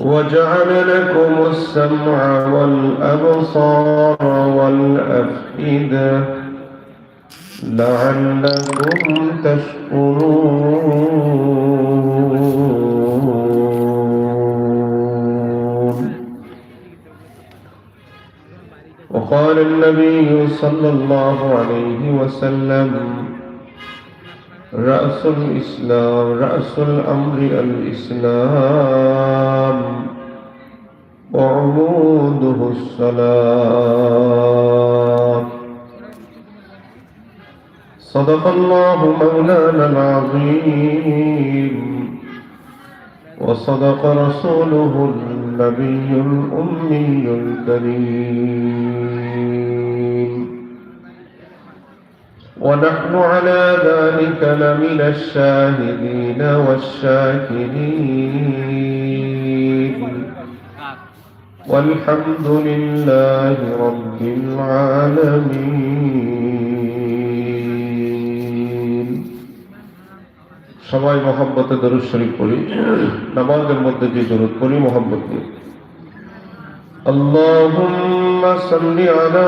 وجعل لكم السمع والأبصار والأفئدة لعلكم تشكرون. وقال النبي صلى الله عليه وسلم رأس الإسلام رأس الأمر الإسلام وعموده الصلاة صدق الله مولانا العظيم وصدق رسوله النبي الأمي الكريم ونحن على ذلك لمن الشاهدين والشاكرين والحمد لله رب العالمين সবাই মহব্বতে দরুদ শরীফ পড়ি নামাজের মধ্যে যে দরুদ পড়ি মহব্বত দিয়ে اللهم صل على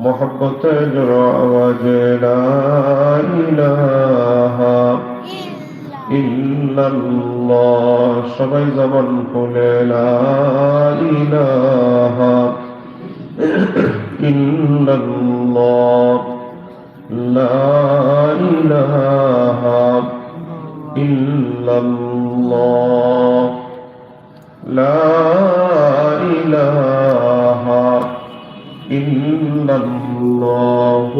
محبت جرى وجلا إله إلا الله সবাই জবান খুলে লা ইলাহা ইল্লাল্লাহ লা ইলাহা ইল্লাল্লাহ লা ইলাহা إلا الله